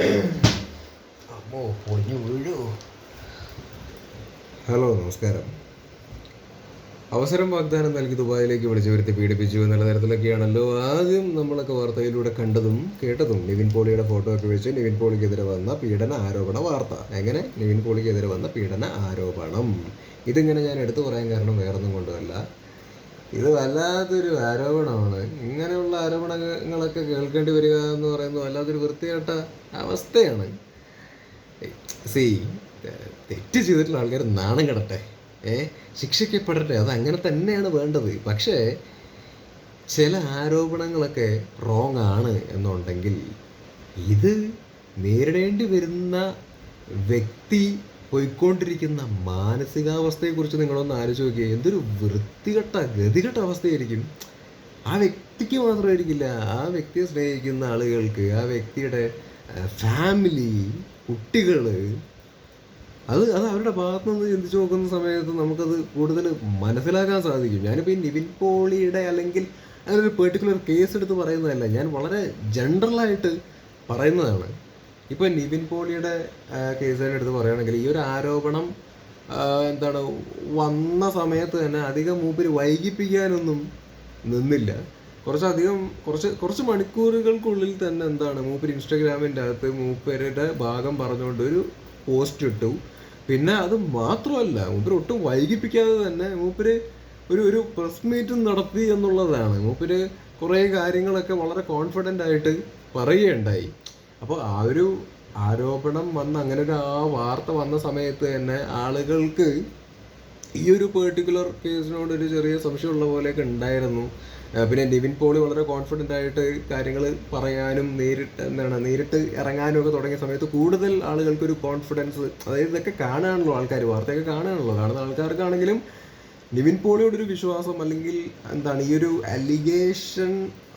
അമ്മോ പൊഞ്ഞു വീഴോ. ഹലോ നമസ്കാരം. അവസരം വാഗ്ദാനം നൽകി ദുബായിലേക്ക് വിളിച്ചു വരുത്തി പീഡിപ്പിച്ചു എന്നുള്ള തരത്തിലൊക്കെയാണല്ലോ ആദ്യം നമ്മളൊക്കെ വാർത്തയിലൂടെ കണ്ടതും കേട്ടതും. നിവിൻ പോളിയുടെ ഫോട്ടോ ഒക്കെ വെച്ച് നിവിൻ പോളിക്കെതിരെ വന്ന പീഡന ആരോപണ വാർത്ത. എങ്ങനെ? നിവിൻ പോളിക്കെതിരെ വന്ന പീഡന ആരോപണം. ഇതിങ്ങനെ ഞാൻ എടുത്തു പറയാൻ കാരണം വേറൊന്നും കൊണ്ടുമല്ല. ഇത് വല്ലാത്തൊരു ആരോപണമാണ്. ഇങ്ങനെയുള്ള ആരോപണങ്ങളൊക്കെ കേൾക്കേണ്ടി വരിക എന്ന് പറയുന്നത് വല്ലാത്തൊരു വൃത്തികെട്ട അവസ്ഥയാണ്. സി തെറ്റ് ചെയ്തിട്ടുള്ള ആൾക്കാർ നാണം കിടട്ടെ. ഏ ശിക്ഷിക്കപ്പെടട്ടെ. അത് അങ്ങനെ തന്നെയാണ് വേണ്ടത്. പക്ഷേ ചില ആരോപണങ്ങളൊക്കെ റോങ് ആണ് എന്നുണ്ടെങ്കിൽ ഇത് നേരിടേണ്ടി വരുന്ന വ്യക്തി പോയിക്കൊണ്ടിരിക്കുന്ന മാനസികാവസ്ഥയെക്കുറിച്ച് നിങ്ങളൊന്ന് ആലോചിച്ച് നോക്കിയാൽ എന്തൊരു വൃത്തികെട്ട ഗതികെട്ട അവസ്ഥയായിരിക്കും. ആ വ്യക്തിക്ക് മാത്രമായിരിക്കില്ല ആ വ്യക്തിയെ സ്നേഹിക്കുന്ന ആളുകൾക്ക് ആ വ്യക്തിയുടെ ഫാമിലി കുട്ടികൾ അത് അത് അവരുടെ ഭാഗത്തു നിന്ന് ചിന്തിച്ച് നോക്കുന്ന സമയത്ത് നമുക്കത് കൂടുതൽ മനസ്സിലാക്കാൻ സാധിക്കും. ഞാനിപ്പോൾ ഈ നിവിൻ പോളിയുടെ അല്ലെങ്കിൽ അങ്ങനെ ഒരു പെർട്ടിക്കുലർ കേസ് എടുത്ത് പറയുന്നതല്ല. ഞാൻ വളരെ ജനറലായിട്ട് പറയുന്നതാണ്. ഇപ്പോൾ നിവിൻ പോളിയുടെ കേസ് എടുത്ത് പറയുകയാണെങ്കിൽ ഈ ഒരു ആരോപണം എന്താണ് വന്ന സമയത്ത് തന്നെ അധികം മൂപ്പര് വൈകിപ്പിക്കാനൊന്നും നിന്നില്ല. കുറച്ചധികം കുറച്ച് കുറച്ച് മണിക്കൂറുകൾക്കുള്ളിൽ തന്നെ എന്താണ് മൂപ്പര് ഇൻസ്റ്റാഗ്രാമിന്റെ അകത്ത് മൂപ്പരുടെ ഭാഗം പറഞ്ഞുകൊണ്ട് ഒരു പോസ്റ്റ് ഇട്ടു. പിന്നെ അത് മാത്രമല്ല മൂപ്പര് ഒട്ടും വൈകിപ്പിക്കാതെ തന്നെ മൂപ്പര് ഒരു ഒരു പ്രസ് മീറ്റും നടത്തി എന്നുള്ളതാണ്. മൂപ്പര് കുറേ കാര്യങ്ങളൊക്കെ വളരെ കോൺഫിഡന്റ് ആയിട്ട് പറയുകയുണ്ടായി. അപ്പോൾ ആ ഒരു ആരോപണം വന്ന അങ്ങനെ ഒരു ആ വാർത്ത വന്ന സമയത്ത് തന്നെ ആളുകൾക്ക് ഈ ഒരു പേർട്ടിക്കുലർ കേസിനോട് ഒരു ചെറിയ സംശയമുള്ള പോലെയൊക്കെ ഉണ്ടായിരുന്നു. പിന്നെ നിവിൻ പോളി വളരെ കോൺഫിഡന്റ് ആയിട്ട് കാര്യങ്ങൾ പറയാനും നേരിട്ട് എന്താണ് നേരിട്ട് ഇറങ്ങാനും ഒക്കെ തുടങ്ങിയ സമയത്ത് കൂടുതൽ ആളുകൾക്ക് ഒരു കോൺഫിഡൻസ് അതായത് ഇതൊക്കെ കാണാണല്ലോ ആൾക്കാർ വാർത്തയൊക്കെ കാണാണല്ലോ കാണുന്ന ആൾക്കാർക്കാണെങ്കിലും നിവിൻ പോളിയോടൊരു വിശ്വാസം അല്ലെങ്കിൽ എന്താണ് ഈ ഒരു അലിഗേഷൻ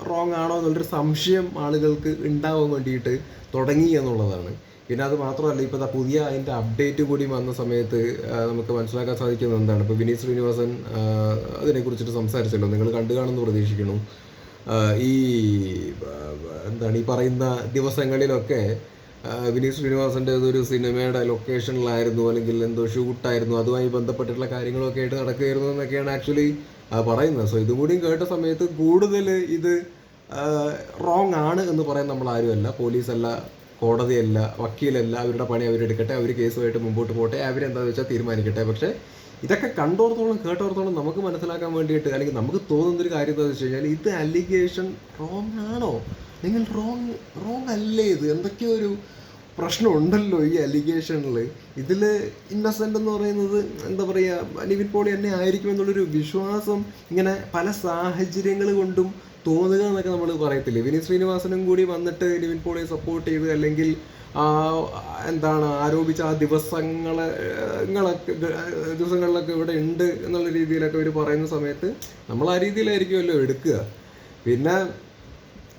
റോങ് ആണോ എന്നുള്ളൊരു സംശയം ആളുകൾക്ക് ഉണ്ടാവാൻ വേണ്ടിയിട്ട് തുടങ്ങി എന്നുള്ളതാണ്. പിന്നെ അത് മാത്രമല്ല ഇപ്പോൾ പുതിയ അതിന്റെ അപ്ഡേറ്റ് കൂടി വന്ന സമയത്ത് നമുക്ക് മനസ്സിലാക്കാൻ സാധിക്കുന്നത് എന്താണ്? ഇപ്പോൾ വിനീത് ശ്രീനിവാസൻ അതിനെക്കുറിച്ചിട്ട് സംസാരിച്ചല്ലോ. നിങ്ങൾ കണ്ടു കാണുമെന്ന് പ്രതീക്ഷിക്കുന്നു. ഈ എന്താണ് ഈ പറയുന്ന ദിവസങ്ങളിലൊക്കെ വിനീത് ശ്രീനിവാസന്റെ ഒരു സിനിമയുടെ ലൊക്കേഷനിലായിരുന്നു അല്ലെങ്കിൽ എന്തോ ഷൂട്ടായിരുന്നു അതുമായി ബന്ധപ്പെട്ടിട്ടുള്ള കാര്യങ്ങളൊക്കെ ആയിട്ട് നടക്കുകയായിരുന്നു എന്നൊക്കെയാണ് ആക്ച്വലി പറയുന്നത്. സോ ഇതും കൂടിയും കേട്ട സമയത്ത് കൂടുതൽ ഇത് റോങ് ആണ് എന്ന് പറയാൻ നമ്മൾ ആരുമല്ല. പോലീസല്ല കോടതിയല്ല വക്കീലല്ല അവരുടെ പണി അവരെടുക്കട്ടെ അവർ കേസുമായിട്ട് മുമ്പോട്ട് പോട്ടെ അവരെന്താണെന്ന് വെച്ചാൽ തീരുമാനിക്കട്ടെ. പക്ഷേ ഇതൊക്കെ കണ്ടോർത്തോളം കേട്ടോർത്തോളം നമുക്ക് മനസ്സിലാക്കാൻ വേണ്ടിയിട്ട് അല്ലെങ്കിൽ നമുക്ക് തോന്നുന്നൊരു കാര്യം എന്താണെന്ന് വെച്ച് കഴിഞ്ഞാൽ ഇത് അലിഗേഷൻ റോങ് ആണോ? നിങ്ങൾ റോങ് റോങ് അല്ലേ ഇത്? എന്തൊക്കെയോ ഒരു പ്രശ്നമുണ്ടല്ലോ ഈ അലിഗേഷനിൽ ഇതിൽ ഇന്നസെന്റ് എന്ന് പറയുന്നത് എന്താ പറയുക നിവിൻ പോളി തന്നെ ആയിരിക്കും എന്നുള്ളൊരു വിശ്വാസം ഇങ്ങനെ പല സാഹചര്യങ്ങൾ കൊണ്ടും തോന്നുക എന്നൊക്കെ നമ്മൾ പറയത്തില്ലേ? വിനീത് ശ്രീനിവാസനും കൂടി വന്നിട്ട് നിവിൻ പോളിയെ സപ്പോർട്ട് ചെയ്ത് അല്ലെങ്കിൽ എന്താണ് ആരോപിച്ച ആ ദിവസങ്ങളെ ങ്ങളൊക്കെ ദിവസങ്ങളിലൊക്കെ ഇവിടെ ഉണ്ട് എന്നുള്ള രീതിയിലൊക്കെ അവർ പറയുന്ന സമയത്ത് നമ്മൾ ആ രീതിയിലായിരിക്കുമല്ലോ എടുക്കുക. പിന്നെ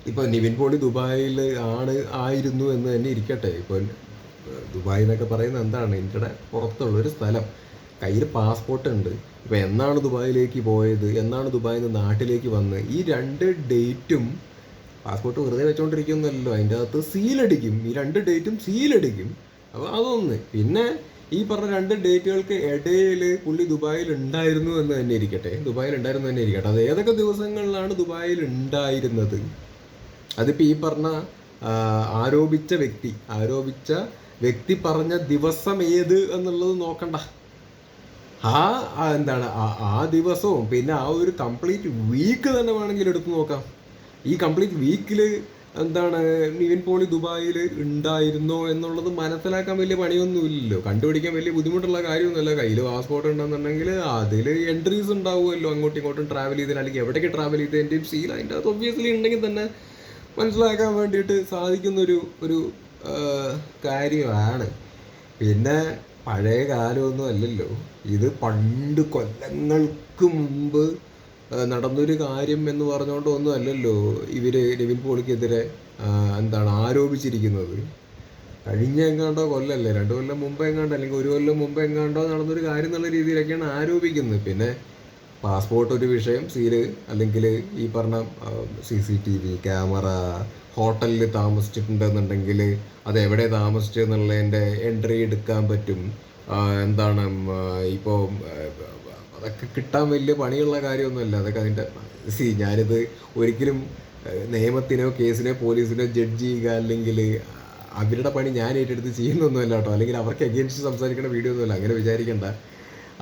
ഇപ്പോൾ നിവിൻ പോളി ദുബായിൽ ആണ് ആയിരുന്നു എന്ന് തന്നെ ഇരിക്കട്ടെ. ഇപ്പോൾ ദുബായ് എന്നൊക്കെ പറയുന്നത് എന്താണ്? ഇന്ത്യയുടെ പുറത്തുള്ള ഒരു സ്ഥലം. കയ്യിൽ പാസ്പോർട്ട് ഉണ്ട്. ഇപ്പോൾ എന്നാണ് ദുബായിലേക്ക് പോയത്? എന്നാണ് ദുബായിൽ നിന്ന് നാട്ടിലേക്ക് വന്നത് ഈ രണ്ട് ഡേറ്റും പാസ്പോർട്ട് വെറുതെ വെച്ചോണ്ടിരിക്കുന്നല്ലോ. അതിന്റെ അകത്ത് സീലടിക്കും ഈ രണ്ട് ഡേറ്റും സീലടിക്കും അപ്പോൾ അതൊന്ന്. പിന്നെ ഈ പറഞ്ഞ രണ്ട് ഡേറ്റുകൾക്ക് ഇടയിൽ പുള്ളി ദുബായിൽ ഉണ്ടായിരുന്നു എന്ന് തന്നെ ഇരിക്കട്ടെ. ദുബായിൽ ഉണ്ടായിരുന്നു തന്നെ ഇരിക്കട്ടെ. അത് ഏതൊക്കെ ദിവസങ്ങളിലാണ് ദുബായിൽ ഉണ്ടായിരുന്നത്? അതിപ്പോൾ ഈ പറഞ്ഞ ആരോപിച്ച വ്യക്തി ആരോപിച്ച വ്യക്തി പറഞ്ഞ ദിവസം ഏത് എന്നുള്ളത് നോക്കണ്ട. ആ എന്താണ് ആ ദിവസവും പിന്നെ ആ ഒരു കംപ്ലീറ്റ് വീക്ക് തന്നെ വേണമെങ്കിൽ എടുത്തു നോക്കാം. ഈ കംപ്ലീറ്റ് വീക്കിൽ എന്താണ് നിവിൻ പോളി ദുബായിൽ ഉണ്ടായിരുന്നോ എന്നുള്ളത് മനസ്സിലാക്കാൻ വലിയ പണിയൊന്നുമില്ലല്ലോ. കണ്ടുപിടിക്കാൻ വലിയ ബുദ്ധിമുട്ടുള്ള കാര്യമൊന്നുമല്ല. കയ്യിൽ പാസ്പോർട്ട് ഉണ്ടെന്നുണ്ടെങ്കിൽ അതിൽ എൻട്രീസ് ഉണ്ടാവുമല്ലോ. അങ്ങോട്ടും ഇങ്ങോട്ടും ട്രാവൽ ചെയ്തതിന് അല്ലെങ്കിൽ എവിടേക്ക് ട്രാവൽ ചെയ്തതിന്റെയും സീൽ അതിന്റെ അത് ഒബ്വിയസ്ലി ഉണ്ടെങ്കിൽ തന്നെ മനസ്സിലാക്കാൻ വേണ്ടിയിട്ട് സാധിക്കുന്നൊരു ഒരു കാര്യമാണ്. പിന്നെ പഴയ കാലമൊന്നും അല്ലല്ലോ. ഇത് പണ്ട് കൊല്ലങ്ങൾക്ക് മുമ്പ് നടന്നൊരു കാര്യം എന്ന് പറഞ്ഞുകൊണ്ട് ഒന്നും അല്ലല്ലോ ഇവർ നെവിൻ പോളിക്കെതിരെ എന്താണ് ആരോപിച്ചിരിക്കുന്നത്. കഴിഞ്ഞ എങ്ങാണ്ടോ കൊല്ലല്ലേ? രണ്ടു കൊല്ലം മുമ്പ് എങ്ങാണ്ടോ അല്ലെങ്കിൽ ഒരു കൊല്ലം മുമ്പ് എങ്ങാണ്ടോ നടന്നൊരു കാര്യം എന്നുള്ള രീതിയിലൊക്കെയാണ് ആരോപിക്കുന്നത്. പിന്നെ പാസ്പോർട്ട് ഒരു വിഷയം സീൽ അല്ലെങ്കിൽ ഈ പറഞ്ഞ C C T V camera ഹോട്ടലിൽ താമസിച്ചിട്ടുണ്ടെന്നുണ്ടെങ്കിൽ അത് എവിടെ താമസിച്ചു എന്നുള്ളതിന്റെ എൻട്രി എടുക്കാൻ പറ്റും. എന്താണ് ഇപ്പോൾ അതൊക്കെ കിട്ടാൻ വലിയ പണിയുള്ള കാര്യമൊന്നുമല്ല. അതൊക്കെ അതിന്റെ സി ഞാനിത് ഒരിക്കലും നിയമത്തിനോ കേസിനോ പോലീസിനോ ജഡ്ജ് ചെയ്യുക അല്ലെങ്കിൽ അവരുടെ പണി ഞാൻ ഏറ്റെടുത്ത് ചെയ്യുന്നൊന്നുമല്ല കേട്ടോ. അല്ലെങ്കിൽ അവർക്ക് എഗെയിൻസ്റ്റ് സംസാരിക്കുന്ന വീഡിയോ ഒന്നുമല്ല. അങ്ങനെ വിചാരിക്കണ്ട.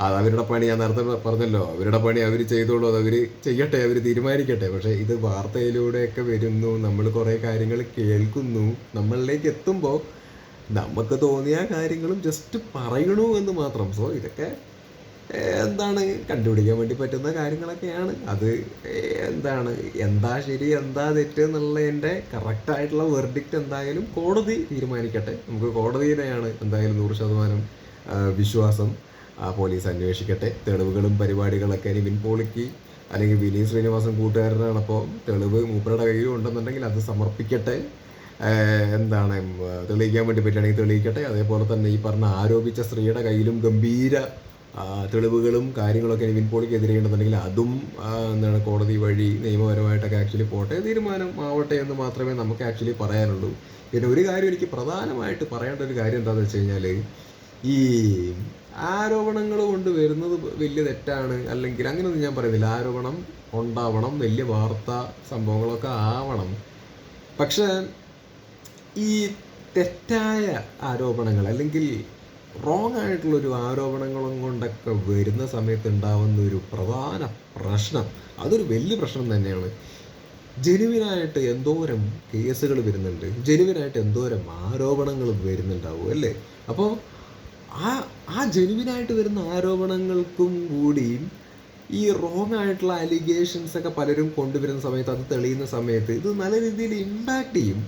അത് അവരുടെ പണി ഞാൻ നേരത്തെ പറഞ്ഞല്ലോ. അവരുടെ പണി അവർ ചെയ്തോളൂ അത് അവർ ചെയ്യട്ടെ അവർ തീരുമാനിക്കട്ടെ. പക്ഷേ ഇത് വാർത്തയിലൂടെയൊക്കെ വരുന്നു നമ്മൾ കുറേ കാര്യങ്ങൾ കേൾക്കുന്നു നമ്മളിലേക്ക് എത്തുമ്പോൾ നമുക്ക് തോന്നിയ കാര്യങ്ങളും ജസ്റ്റ് പറയണു എന്ന് മാത്രം. സോ ഇതൊക്കെ എന്താണ് കണ്ടുപിടിക്കാൻ വേണ്ടി പറ്റുന്ന കാര്യങ്ങളൊക്കെയാണ്. അത് എന്താണ് എന്താ ശരി എന്താ തെറ്റ് എന്നുള്ളതിന്റെ കറക്റ്റായിട്ടുള്ള വെർഡിക്റ്റ് എന്തായാലും കോടതി തീരുമാനിക്കട്ടെ. നമുക്ക് കോടതിയിലെയാണ് എന്തായാലും നൂറ് ശതമാനം വിശ്വാസം. ആ, പോലീസ് അന്വേഷിക്കട്ടെ. തെളിവുകളും പരിപാടികളൊക്കെ ഇനി വിൻപോളിക്ക് അല്ലെങ്കിൽ വിനീത് ശ്രീനിവാസൻ കൂട്ടുകാരനാണ്. അപ്പോൾ തെളിവ് മൂപ്പരുടെ കയ്യിൽ ഉണ്ടെന്നുണ്ടെങ്കിൽ അത് സമർപ്പിക്കട്ടെ. എന്താണ് തെളിയിക്കാൻ വേണ്ടി പറ്റുകയാണെങ്കിൽ തെളിയിക്കട്ടെ. അതേപോലെ തന്നെ ഈ പറഞ്ഞ ആരോപിച്ച സ്ത്രീയുടെ കയ്യിലും ഗംഭീര തെളിവുകളും കാര്യങ്ങളൊക്കെ നിവിൻ പോളിക്ക് എതിരെയുണ്ടെന്നുണ്ടെങ്കിൽ അതും എന്താണ് കോടതി വഴി നിയമപരമായിട്ടൊക്കെ ആക്ച്വലി പോട്ടെ. തീരുമാനം ആവട്ടെ എന്ന് മാത്രമേ നമുക്ക് ആക്ച്വലി പറയാനുള്ളൂ. പിന്നെ ഒരു കാര്യം എനിക്ക് പ്രധാനമായിട്ട് പറയേണ്ട ഒരു കാര്യം എന്താണെന്ന് വെച്ച് കഴിഞ്ഞാൽ ഈ ആരോപണങ്ങൾ കൊണ്ട് വരുന്നത് വലിയ തെറ്റാണ്. അല്ലെങ്കിൽ അങ്ങനെയൊന്നും ഞാൻ പറയുന്നില്ല. ആരോപണം ഉണ്ടാവണം. വലിയ വാർത്ത സംഭവങ്ങളൊക്കെ ആവണം. പക്ഷേ ഈ തെറ്റായ ആരോപണങ്ങൾ അല്ലെങ്കിൽ റോങ് ആയിട്ടുള്ളൊരു ആരോപണങ്ങളും കൊണ്ടൊക്കെ വരുന്ന സമയത്ത് ഉണ്ടാവുന്ന ഒരു പ്രധാന പ്രശ്നം അതൊരു വലിയ പ്രശ്നം തന്നെയാണ്. ജനുവിനായിട്ട് എന്തോരം കേസുകൾ വരുന്നുണ്ട്. ജനുവിനായിട്ട് എന്തോരം ആരോപണങ്ങൾ വരുന്നുണ്ടാവും അല്ലേ? അപ്പോൾ ആ ആ ജെനുവിനായിട്ട് വരുന്ന ആരോപണങ്ങൾക്കും കൂടി ഈ റോങ് ആയിട്ടുള്ള അലിഗേഷൻസ് ഒക്കെ പലരും കൊണ്ടുവരുന്ന സമയത്ത് അത് തെളിയുന്ന സമയത്ത് ഇത് നല്ല രീതിയിൽ ഇമ്പാക്റ്റ് ചെയ്യും.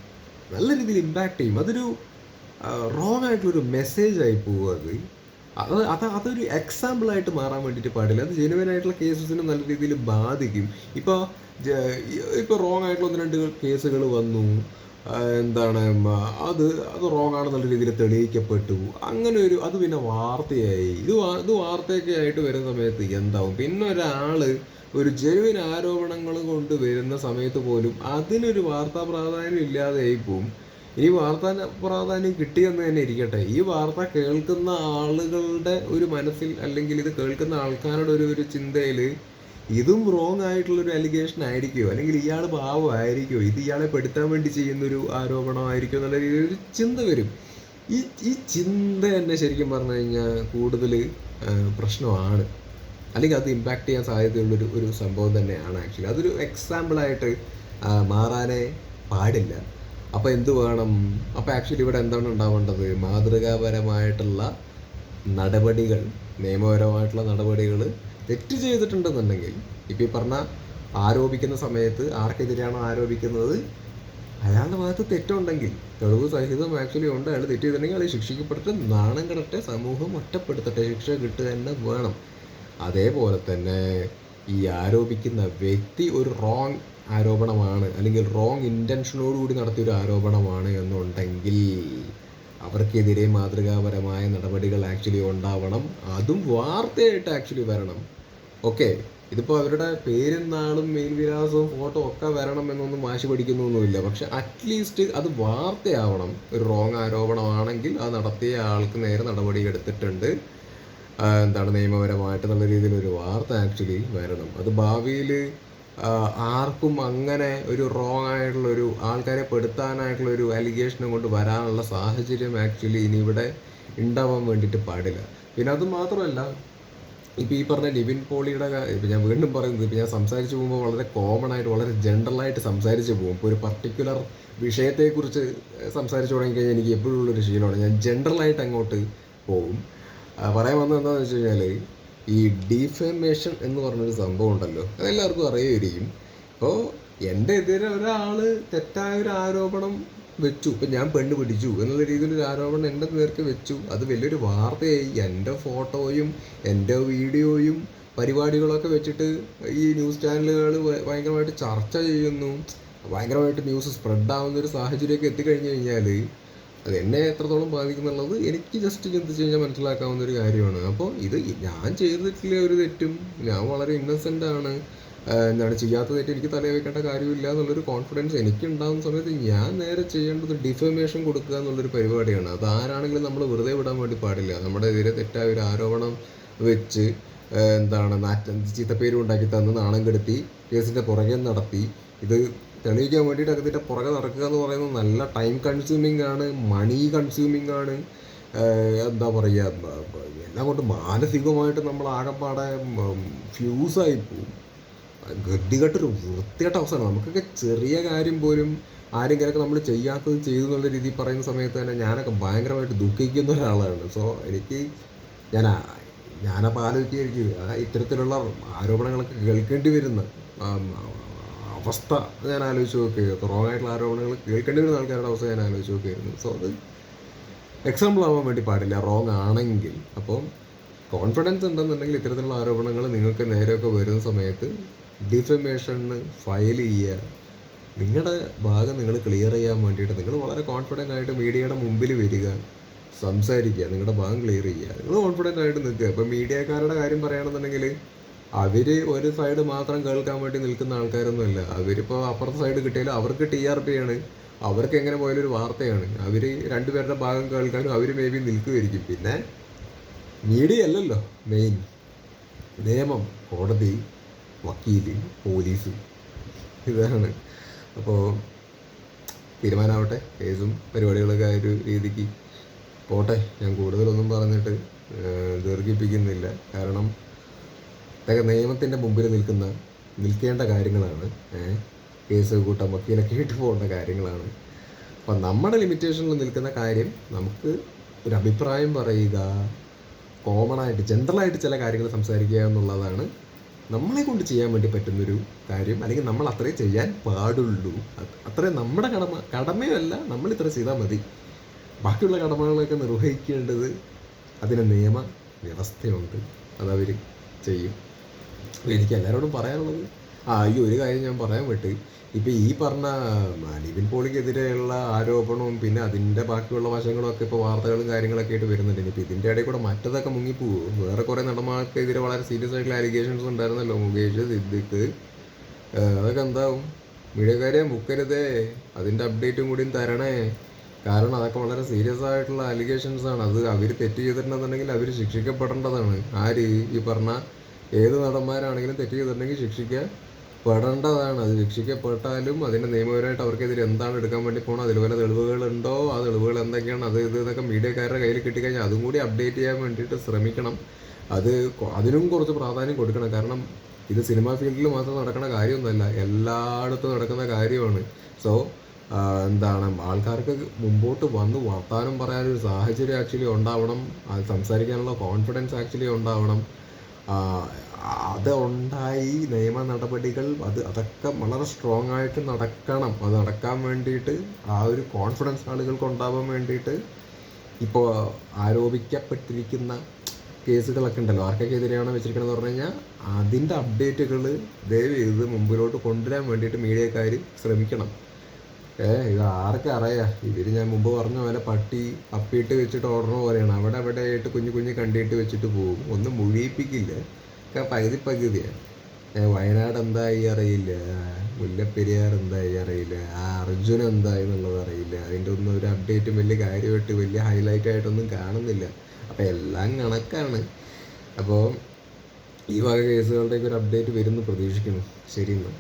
നല്ല രീതിയിൽ ഇമ്പാക്റ്റ് ചെയ്യും. അതൊരു റോങ് ആയിട്ടുള്ളൊരു മെസ്സേജ് ആയി പോകും അത്. അത് അത് അതൊരു എക്സാമ്പിളായിട്ട് മാറാൻ വേണ്ടിയിട്ട് പാടില്ല. അത് ജെനുവനായിട്ടുള്ള കേസസിനെ നല്ല രീതിയിൽ ബാധിക്കും. ഇപ്പോൾ ഇപ്പോൾ റോങ് ആയിട്ടുള്ള ഒന്ന് രണ്ട് കേസുകൾ വന്നു. എന്താണ് അത് അത് റോങ് ആണെന്നുള്ള രീതിയിൽ തെളിയിക്കപ്പെട്ടു. അങ്ങനെ ഒരു അത് പിന്നെ വാർത്തയായി. ഇത് ഇത് വാർത്തയൊക്കെ ആയിട്ട് വരുന്ന സമയത്ത് എന്താവും? പിന്നെ ഒരാൾ ഒരു ജെനുവിൻ ആരോപണങ്ങൾ കൊണ്ട് വരുന്ന സമയത്ത് പോലും അതിനൊരു വാർത്താ പ്രാധാന്യം ഇല്ലാതെയായി പോവും ഇനി വാർത്താ പ്രാധാന്യം കിട്ടിയെന്ന് തന്നെ ഇരിക്കട്ടെ. ഈ വാർത്ത കേൾക്കുന്ന ആളുകളുടെ ഒരു മനസ്സിൽ അല്ലെങ്കിൽ ഇത് കേൾക്കുന്ന ആൾക്കാരുടെ ഒരു ഒരു ചിന്തയിൽ ഇതും റോങ് ആയിട്ടുള്ളൊരു അലിഗേഷൻ ആയിരിക്കുമോ അല്ലെങ്കിൽ ഇയാൾ പാവമായിരിക്കുമോ ഇത് ഇയാളെ പെടുത്താൻ വേണ്ടി ചെയ്യുന്നൊരു ആരോപണമായിരിക്കും എന്നുള്ള രീതിയിൽ ചിന്ത വരും. ഈ ഈ ചിന്ത തന്നെ ശരിക്കും പറഞ്ഞു കഴിഞ്ഞാൽ കൂടുതൽ പ്രശ്നമാണ്. അല്ലെങ്കിൽ അത് ഇമ്പാക്റ്റ് ചെയ്യാൻ സാധ്യതയുള്ളൊരു ഒരു സംഭവം തന്നെയാണ് ആക്ച്വലി അതൊരു എക്സാമ്പിളായിട്ട് മാറാനേ പാടില്ല. അപ്പോൾ എന്ത് വേണം? അപ്പോൾ ആക്ച്വലി ഇവിടെ എന്താണ് ഉണ്ടാവേണ്ടത്? മാതൃകാപരമായിട്ടുള്ള നടപടികൾ നിയമപരമായിട്ടുള്ള നടപടികൾ തെറ്റ് ചെയ്തിട്ടുണ്ടെന്നുണ്ടെങ്കിൽ ഇപ്പം ഈ പറഞ്ഞ ആരോപിക്കുന്ന സമയത്ത് ആർക്കെതിരെയാണോ ആരോപിക്കുന്നത്? അയാളുടെ ഭാഗത്ത് തെറ്റുണ്ടെങ്കിൽ തെളിവ് സഹിതം ആക്ച്വലി ഉണ്ട്. അയാൾ തെറ്റ് ചെയ്തിട്ടുണ്ടെങ്കിൽ അയാൾ ശിക്ഷിക്കപ്പെട്ടിട്ട് നാണം കിടട്ടെ സമൂഹം ഒറ്റപ്പെടുത്തട്ടെ ശിക്ഷ കിട്ടുക തന്നെ വേണം. അതേപോലെ തന്നെ ഈ ആരോപിക്കുന്ന വ്യക്തി ഒരു റോങ് ആരോപണമാണ് അല്ലെങ്കിൽ റോങ് ഇന്റൻഷനോടുകൂടി നടത്തിയൊരു ആരോപണമാണ് എന്നുണ്ടെങ്കിൽ അവർക്കെതിരെ മാതൃകാപരമായ നടപടികൾ ആക്ച്വലി ഉണ്ടാവണം. അതും വാർത്തയായിട്ട് ആക്ച്വലി വരണം. ഓക്കെ ഇതിപ്പോൾ അവരുടെ പേരും നാളും മെയിൽ വിലാസവും ഫോട്ടോ ഒക്കെ വരണം എന്നൊന്നും വാശി പഠിക്കുന്നൊന്നുമില്ല പക്ഷെ അറ്റ്ലീസ്റ്റ് അത് വാർത്തയാവണം. ഒരു റോങ് ആരോപണമാണെങ്കിൽ അത് നടത്തിയ ആൾക്ക് നേരെ നടപടി എടുത്തിട്ടുണ്ട്. എന്താണ് നിയമപരമായിട്ട് നല്ല രീതിയിൽ ഒരു വാർത്ത ആക്ച്വലി വരണം. അത് ഭാവിയിൽ ആർക്കും അങ്ങനെ ഒരു റോങ് ആയിട്ടുള്ള ഒരു ആൾക്കാരെ പെടുത്താനായിട്ടുള്ള ഒരു അലിഗേഷനും കൊണ്ട് വരാനുള്ള സാഹചര്യം ആക്ച്വലി ഇനി ഇവിടെ ഉണ്ടാവാൻ വേണ്ടിയിട്ട് പാടില്ല. പിന്നെ അത് മാത്രമല്ല ഇപ്പം ഈ പറഞ്ഞ ലിവിൻ പോളിയുടെ ഇപ്പം ഞാൻ വീണ്ടും പറയുന്നത് ഇപ്പം ഞാൻ സംസാരിച്ചു പോകുമ്പോൾ വളരെ കോമൺ ആയിട്ട് വളരെ ജനറലായിട്ട് സംസാരിച്ചു പോകും. ഇപ്പോൾ ഒരു പർട്ടിക്കുലർ വിഷയത്തെക്കുറിച്ച് സംസാരിച്ചു തുടങ്ങിക്കഴിഞ്ഞാൽ എനിക്ക് എപ്പോഴും ഉള്ളൊരു ശീലമാണ്. ഞാൻ ജനറലായിട്ട് അങ്ങോട്ട് പോകും. പറയാൻ വന്നത് എന്താണെന്ന് വെച്ച് കഴിഞ്ഞാൽ ഈ ഡീഫേമേഷൻ എന്ന് പറഞ്ഞൊരു സംഭവം ഉണ്ടല്ലോ. അതെല്ലാവർക്കും അറിയുമായിരിക്കും അപ്പോൾ എന്റെ എതിരെ ഒരാൾ തെറ്റായ ഒരു ആരോപണം വെച്ചു. ഇപ്പം ഞാൻ പെണ്ണ് പിടിച്ചു. എന്നുള്ള രീതിയിൽ ഒരു ആരോപണം എന്റെ നേർക്ക് വെച്ചു. അത് വലിയൊരു വാർത്തയായി. എന്റെ ഫോട്ടോയും എന്റെ വീഡിയോയും പരിപാടികളൊക്കെ വെച്ചിട്ട് ഈ ന്യൂസ് ചാനലുകൾ ഭയങ്കരമായിട്ട് ചർച്ച ചെയ്യുന്നു. ഭയങ്കരമായിട്ട് ന്യൂസ് സ്പ്രെഡ് ആവുന്ന ഒരു സാഹചര്യമൊക്കെ എത്തിക്കഴിഞ്ഞു കഴിഞ്ഞാൽ അത് എന്നെ എത്രത്തോളം ബാധിക്കുന്നുള്ളത് എനിക്ക് ജസ്റ്റ് ചിന്തിച്ച് കഴിഞ്ഞാൽ മനസ്സിലാക്കാവുന്ന ഒരു കാര്യമാണ്. അപ്പോൾ ഇത് ഞാൻ ചെയ്തിട്ടില്ല ഒരു തെറ്റും. ഞാൻ വളരെ ഇന്നസെന്റ് ആണ്. എന്താണ് ചെയ്യാത്തതായിട്ട് എനിക്ക് തലയിൽ വെക്കേണ്ട കാര്യമില്ല എന്നുള്ളൊരു കോൺഫിഡൻസ് എനിക്ക് ഉണ്ടാകുന്ന സമയത്ത് ഞാൻ നേരെ ചെയ്യേണ്ടത് ഡിഫമേഷൻ കൊടുക്കുക എന്നുള്ളൊരു പരിപാടിയാണ്. അത് ആരാണെങ്കിലും നമ്മൾ വെറുതെ വിടാൻ വേണ്ടി പാടില്ല. നമ്മുടെ എതിരെ തെറ്റായ ഒരു ആരോപണം വെച്ച് എന്താണ് നാറ്റ ചീത്തപ്പേരും ഉണ്ടാക്കി തന്ന് നാണം കെടുത്തി കേസിന്റെ പുറകെ നടത്തി ഇത് തെളിയിക്കാൻ വേണ്ടിയിട്ട് അതിന്റെ പുറകെ നടക്കുക എന്ന് പറയുന്നത് നല്ല ടൈം കൺസ്യൂമിംഗ് ആണ് മണി കൺസ്യൂമിംഗ് ആണ്. എന്താ പറയുക എല്ലാം കൊണ്ട് മാനസികമായിട്ട് നമ്മൾ ആകെപ്പാടെ ഫ്യൂസായി പോകും ഗഡികെട്ടൊരു വൃത്തികെട്ട അവസ്ഥയാണ് നമുക്കൊക്കെ ചെറിയ കാര്യം പോലും ആരും ഇങ്ങനെയൊക്കെ നമ്മൾ ചെയ്യാത്തത് ചെയ്തു എന്നുള്ള രീതിയിൽ പറയുന്ന സമയത്ത് തന്നെ ഞാനൊക്കെ ഭയങ്കരമായിട്ട് ദുഃഖിക്കുന്ന ഒരാളാണ്. സോ എനിക്ക് ഞാൻ ഞാനപ്പോൾ ആലോചിക്കുകയായിരിക്കും ആ ഇത്തരത്തിലുള്ള ആരോപണങ്ങളൊക്കെ കേൾക്കേണ്ടി വരുന്ന അവസ്ഥ ഞാൻ ആലോചിച്ച് നോക്കുകയായിരുന്നു റോങ് ആയിട്ടുള്ള ആരോപണങ്ങൾ കേൾക്കേണ്ടി വരുന്ന ആൾക്കാരുടെ അവസ്ഥ ഞാൻ ആലോചിച്ച് നോക്കുകയായിരുന്നു. സോ അത് എക്സാമ്പിൾ ആവാൻ വേണ്ടി പാടില്ല. റോങ് ആണെങ്കിൽ അപ്പം കോൺഫിഡൻസ് ഉണ്ടെന്നുണ്ടെങ്കിൽ ഇത്തരത്തിലുള്ള ആരോപണങ്ങൾ നിങ്ങൾക്ക് നേരെയൊക്കെ വരുന്ന സമയത്ത് ഡിഫമേഷന് ഫയൽ ചെയ്യുക. നിങ്ങളുടെ ഭാഗം നിങ്ങൾ ക്ലിയർ ചെയ്യാൻ വേണ്ടിയിട്ട് നിങ്ങൾ വളരെ കോൺഫിഡന്റ് ആയിട്ട് മീഡിയയുടെ മുമ്പിൽ വരിക. സംസാരിക്കുക. നിങ്ങളുടെ ഭാഗം ക്ലിയർ ചെയ്യുക. നിങ്ങൾ കോൺഫിഡന്റ് ആയിട്ട് നിൽക്കുക. ഇപ്പം മീഡിയക്കാരുടെ കാര്യം പറയുകയാണെന്നുണ്ടെങ്കിൽ അവർ ഒരു സൈഡ് മാത്രം കേൾക്കാൻ വേണ്ടി നിൽക്കുന്ന ആൾക്കാരൊന്നുമല്ല. അവരിപ്പോൾ അപ്പുറത്തെ സൈഡ് കിട്ടിയാലും അവർക്ക് ടി ആർ പി ആണ്. അവർക്ക് എങ്ങനെ പോയാലും ഒരു വാർത്തയാണ്. അവർ രണ്ടുപേരുടെ ഭാഗം കേൾക്കാനും അവർ മേ ബി നിൽക്കുമായിരിക്കും പിന്നെ മീഡിയ അല്ലല്ലോ മെയിൻ നിയമം കോടതി വക്കീൽ പോലീസ് ഇതാണ്. അപ്പോൾ തീരുമാനമാവട്ടെ കേസും പരിപാടികളൊക്കെ ആ ഒരു രീതിക്ക് പോട്ടെ. ഞാൻ കൂടുതലൊന്നും പറഞ്ഞിട്ട് ദീർഘിപ്പിക്കുന്നില്ല. കാരണം ഇതൊക്കെ നിയമത്തിന്റെ മുമ്പിൽ നിൽക്കുന്ന നിൽക്കേണ്ട കാര്യങ്ങളാണ്. കേസ് കൂട്ടം വക്കീലൊക്കെ ഇട്ട് പോകേണ്ട കാര്യങ്ങളാണ്. അപ്പം നമ്മുടെ ലിമിറ്റേഷനിൽ നിൽക്കുന്ന കാര്യം നമുക്ക് ഒരു അഭിപ്രായം പറയുക കോമൺ ആയിട്ട് ജനറലായിട്ട് ചില കാര്യങ്ങൾ സംസാരിക്കുക എന്നുള്ളതാണ് നമ്മളെ കൊണ്ട് ചെയ്യാൻ വേണ്ടി പറ്റുന്നൊരു കാര്യം അല്ലെങ്കിൽ നമ്മൾ അത്രയും ചെയ്യാൻ പാടുള്ളൂ. അത്രേ നമ്മുടെ കടമ കടമയല്ല നമ്മൾ ഇത്ര ചെയ്താൽ മതി. ബാക്കിയുള്ള കടമകളൊക്കെ നിർവഹിക്കേണ്ടത് അതിന് നിയമ വ്യവസ്ഥയുണ്ട് അതവർ ചെയ്യും. എനിക്ക് എല്ലാവരോടും പറയാനുള്ളത് ആ ഈ ഒരു കാര്യം ഞാൻ പറയാൻ വിട്ട്. ഇപ്പം ഈ പറഞ്ഞ നിവിൻ പോളിക്കെതിരെയുള്ള ആരോപണവും പിന്നെ അതിന്റെ ബാക്കിയുള്ള വശങ്ങളും ഒക്കെ ഇപ്പോൾ വാർത്തകളും കാര്യങ്ങളൊക്കെ ആയിട്ട് വരുന്നുണ്ട്. ഇനിയിപ്പോൾ ഇതിന്റെ ഇടയിൽ കൂടെ മറ്റതൊക്കെ മുങ്ങിപ്പോകും വേറെ കുറേ നടന്മാർക്കെതിരെ വളരെ സീരിയസ് ആയിട്ടുള്ള അലിഗേഷൻസ് ഉണ്ടായിരുന്നല്ലോ. മുകേഷ് സിദ്ദിഖ്. അതൊക്കെ എന്താവും? മീഡിയക്കാരെ മുക്കരുതേ. അതിന്റെ അപ്ഡേറ്റും കൂടി തരണേ. കാരണം അതൊക്കെ വളരെ സീരിയസ് ആയിട്ടുള്ള അലിഗേഷൻസ് ആണ്. അത് അവർ തെറ്റ് ചെയ്തിട്ടുണ്ടെന്നുണ്ടെങ്കിൽ അവർ ശിക്ഷിക്കപ്പെടേണ്ടതാണ്. ആര് ഈ പറഞ്ഞ ഏത് നടന്മാരാണെങ്കിലും തെറ്റ് ചെയ്തിട്ടുണ്ടെങ്കിൽ ശിക്ഷിക്കപ്പെടേണ്ടതാണ് അത് ശിക്ഷിക്കപ്പെട്ടാലും അതിന്റെ നിയമപരമായിട്ട് അവർക്കെതിരെ എന്താണ് എടുക്കാൻ വേണ്ടി പോകണം അതിൽ വല്ല തെളിവുകളുണ്ടോ? ആ തെളിവുകൾ എന്തൊക്കെയാണ്? അത് ഇത് ഇതൊക്കെ മീഡിയക്കാരുടെ കയ്യിൽ കിട്ടിക്കഴിഞ്ഞാൽ അതും കൂടി അപ്ഡേറ്റ് ചെയ്യാൻ വേണ്ടിയിട്ട് ശ്രമിക്കണം. അത് അതിനും കുറച്ച് പ്രാധാന്യം കൊടുക്കണം. കാരണം ഇത് സിനിമാ ഫീൽഡിൽ മാത്രം നടക്കുന്ന കാര്യമൊന്നുമല്ല. എല്ലായിടത്തും നടക്കുന്ന കാര്യമാണ്. സോ എന്താണ്? ആൾക്കാർക്ക് മുമ്പോട്ട് വന്ന് വർത്താനം പറയാനൊരു സാഹചര്യം ആക്ച്വലി ഉണ്ടാവണം. അത് സംസാരിക്കാനുള്ള കോൺഫിഡൻസ് ആക്ച്വലി ഉണ്ടാവണം. അത് ഉണ്ടായി നിയമ നടപടികൾ അത് അതൊക്കെ വളരെ സ്ട്രോങ് ആയിട്ട് നടക്കണം. അത് നടക്കാൻ വേണ്ടിയിട്ട് ആ ഒരു കോൺഫിഡൻസ് ആളുകൾക്ക് ഉണ്ടാവാൻ വേണ്ടിയിട്ട് ഇപ്പോൾ ആരോപിക്കപ്പെട്ടിരിക്കുന്ന കേസുകളൊക്കെ ഉണ്ടല്ലോ. ആർക്കൊക്കെ എതിരെയാണ് വെച്ചിരിക്കണമെന്ന് പറഞ്ഞു കഴിഞ്ഞാൽ അതിന്റെ അപ്ഡേറ്റുകൾ ദയവ് ചെയ്ത് മുമ്പിലോട്ട് കൊണ്ടുവരാൻ വേണ്ടിയിട്ട് മീഡിയക്കാർ ശ്രമിക്കണം. ഏ ഇത് ആർക്കും അറിയാം? ഇവർ ഞാൻ മുമ്പ് പറഞ്ഞ പോലെ പട്ടി അപ്പിയിട്ട് വെച്ചിട്ട് ഓടണ പോലെയാണ്. അവിടെ അവിടെ ആയിട്ട് കുഞ്ഞു കുഞ്ഞു കണ്ടിട്ട് വെച്ചിട്ട് പോകും. ഒന്നും ഒക്കെ പകുതി പകുതിയാണ്. ഏ വയനാട് എന്തായി അറിയില്ല. മുല്ലപ്പെരിയാർ എന്തായി അറിയില്ല. ആ അർജുൻ എന്തായി എന്നുള്ളത് അറിയില്ല. അതിന്റെ ഒന്നും ഒരു അപ്ഡേറ്റും വലിയ കാര്യമായിട്ട് വലിയ ഹൈലൈറ്റ് ആയിട്ടൊന്നും കാണുന്നില്ല. അപ്പം എല്ലാം കണക്കാണ്. അപ്പോൾ ഈ വക കേസുകളുടെയൊക്കെ ഒരു അപ്ഡേറ്റ് വരുമെന്ന് പ്രതീക്ഷിക്കുന്നു. ശരി എന്നാൽ